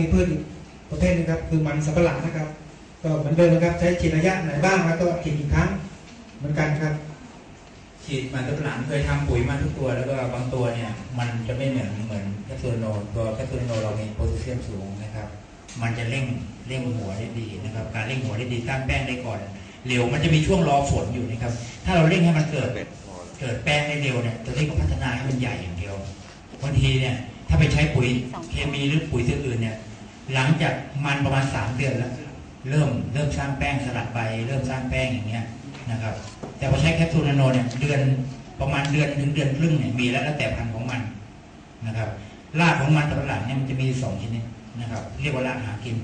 มีพืชอีกประเภทหนึงครับ คือมันสำปะหลังนะครับ ก็เหมือนเดิมนะครับ ใช้ฉีดระยะไหนบ้างแล้วก็ฉีดอีกครั้งเหมือนกันครับ ฉีดมันสำปะหลังเคยทำปุ๋ยมาทุกตัว แล้วก็บางตัวเนี่ย มันจะไม่เหมือนเหมือนแคปซูลโนตัวแคปซูลโนเรามีโพแทสเซียมสูงนะครับ มันจะเร่งเร่งหัวได้ดีนะครับ การเร่งหัวได้ดีสร้างแป้งได้ก่อนเร็วมันจะมีช่วงรอฝนอยู่นะครับ ถ้าเราเร่งให้มันเกิดเกิดแป้งได้เร็วเนี่ยตัวนี้ก็พัฒนาให้มันใหญ่อย่างเดียวบางทีเนี่ยถ้าไปใช้ปุ๋ยเคมีหรือปุ๋ยตัวอื่นเนี่ย หลังจากมันประมาณสามเดือนแล้ว เริ่มเริ่มสร้างแป้งสลัดใบ เริ่มสร้างแป้งอย่างเงี้ยนะครับ แต่พอใช้แคปซูลนาโนเนี่ยเดือนประมาณเดือนถึงเดือนครึ่งเนี่ยมีแล้วแล้วแต่พันธุ์ของมันนะครับรากของมันสำปะหลังเนี่ยมันจะมีสองชนิดนะครับ เรียกว่ารากหากิน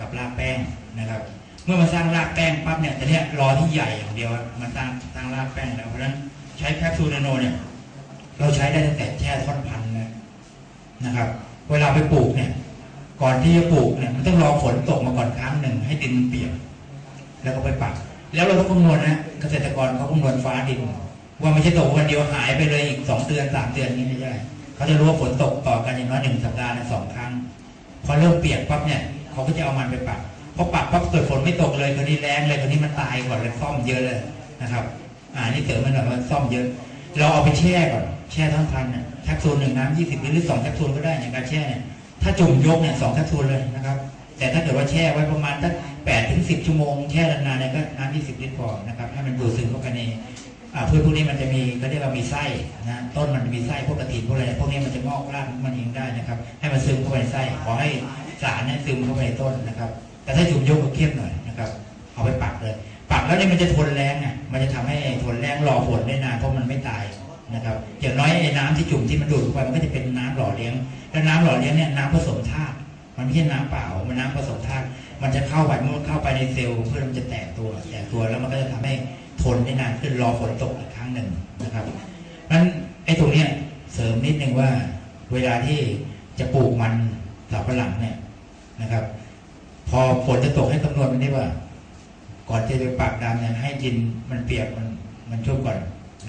กับรากแป้งนะครับ เมื่อมาสร้างรากแป้งปั๊บเนี่ยแต่เนี้ยรอที่ใหญ่อย่างเดียวมันสร้างสร้างรากแป้งแล้วเพราะฉะนั้นใช้แคปซูลนาโนเนี่ยเราใช้ได้ตั้งแต่แช่ท่อนพันธุ์นะนะครับ เวลาไปปลูกเนี่ย ก่อนที่จะปลูกเนี่ยมันต้องรอฝนตกมาก่อนครั้งหนึ่งให้ดินเปียกแล้วก็ไปปัก แล้วเราต้องคำนวณนะเกษตรกรเขาคำนวณฟ้าดิน ว่าไม่ใช่ตกวันเดียวหายไปเลยอีกสองเดือนสามเดือนนี้ไม่ใช่เขาจะรู้ว่าฝนตกต่อกันอย่างน้อยหนึ่งสัปดาห์นะสองครั้ง พอเริ่มเปียกปั๊บเนี่ยเขาก็จะเอามันไปปักพอปักปั๊บเกิดฝนไม่ตกเลยคนนี้แรงเลยคนนี้มันตายก่อนเลยซ่อมเยอะเลยนะครับ อ่านี่เสริมมันหน่อยว่าซ่อมเยอะ เราเอาไปแช่ก่อนแช่ทั้งพันเนี่ยแคปซูลหนึ่งน้ำยี่สิบลิตรหรือสองแคปซูลก็ได้ในการแช่เนี่ย ถ้าจุ่มยกเนี่ยสองแคปซูลเลยนะครับ แต่ถ้าเกิดว่าแช่ไว้ประมาณสักแปดถึงสิบชั่วโมงแช่นานๆเนี่ยก็น้ำยี่สิบลิตรพอนะครับให้มันดูดซึมเข้าไปในอ่าพืชพวกนี้มันจะมีก็เรียกว่ามีไส้นะต้นมันมีไส้พวกกระถินพวกอะไรพวกนี้มันจะงอกรากมันเองได้นะครับ ให้มันซึมเข้าไปในไส้ขอให้สารเนี่ยซึมเข้าไปในต้นนะครับ แต่ถ้าจุ่มยกก็เข้มหน่อยนะครับ เอาไปปักเลย ปักแล้วเนี่ยมันจะทนแรงอะมันจะทำให้ทนแรงรอฝนได้นานเพราะมันไม่ตาย นะครับอย่างน้อยไอ้น้ำที่จุ่มที่มันดูดเข้าไปมันก็จะเป็นน้ำหล่อเลี้ยง แล้วน้ำหล่อเลี้ยงเนี่ยน้ำผสมธาตุมันไม่ใช่น้ำเปล่า มันน้ำผสมธาตุมันจะเข้าไปเมื่อเข้าไปในเซลล์เพื่อมันจะแตกตัวแตกตัวแล้วมันก็จะทำให้ทนได้นานขึ้นรอฝนตกอีกครั้งหนึ่งนะครับนั้นไอ้ตรงเนี้ยเสริมนิดนึงว่า เวลาที่จะปลูกมันสำปะหลังเนี่ยนะครับ พอฝนจะตกให้คำนวณมันได้ว่า ก่อนจะไปปักดำเนี่ยให้ดินมันเปียกมันมันชุ่มก่อน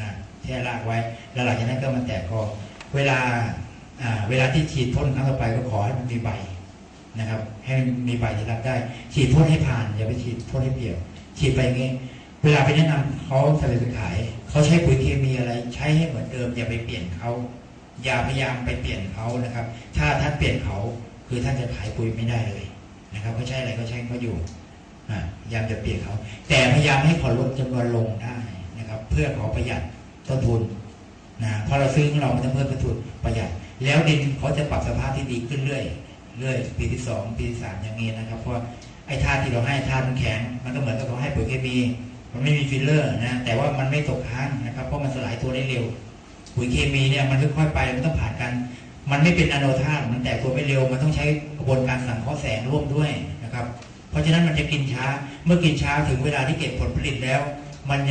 นะ แช่รากไว้ แล้วหลังจากนั้นก็มันแตกคอเวลาเวลาที่ฉีดพ่นครั้งต่อไปก็ขอให้มันมีใบนะครับ ให้มันมีใบที่รับได้ ฉีดพ่นให้ผ่านอย่าไปฉีดพ่นให้เปียกฉีดไปอย่างงี้ เวลาไปแนะนำเขาจะไปขายเขาใช้ปุ๋ยเคมีอะไร ใช้ให้เหมือนเดิม อย่าไปเปลี่ยนเขาอย่าพยายามไปเปลี่ยนเขานะครับ ถ้าท่านเปลี่ยนเขาคือท่านจะขายปุ๋ยไม่ได้เลยนะครับเขาใช้อะไรก็ใช้เขาอยู่อะพยายามจะเปลี่ยนเขา แต่พยายามให้เขาลดจำนวนลงได้นะครับ เพื่อขาประหยัด ต้นทุนนะพอเราซื้อของเรามันจะเพิ่มต้นทุนประหยัด แล้วดินเขาจะปรับสภาพที่ดีขึ้นเรื่อยเรื่อยปีที่สองปีที่สามอย่างนี้นะครับ เพราะไอ้ธาตุที่เราให้ธาตุมันแข็ง มันก็เหมือนกับเขาให้ปุ๋ยเคมี มันไม่มีฟิลเลอร์นะแต่ว่ามันไม่ตกค้างนะครับ เพราะมันสลายตัวได้เร็ว ปุ๋ยเคมีเนี่ยมันค่อยๆไปมันต้องผ่านกันมันไม่เป็นอะโนธาตุมันแตกตัวไม่เร็ว มันต้องใช้กระบวนการสังเคราะห์แสงร่วมด้วยนะครับ เพราะฉะนั้นมันจะกินช้า เมื่อกินช้าถึงเวลาที่เก็บผลผลิตแล้ว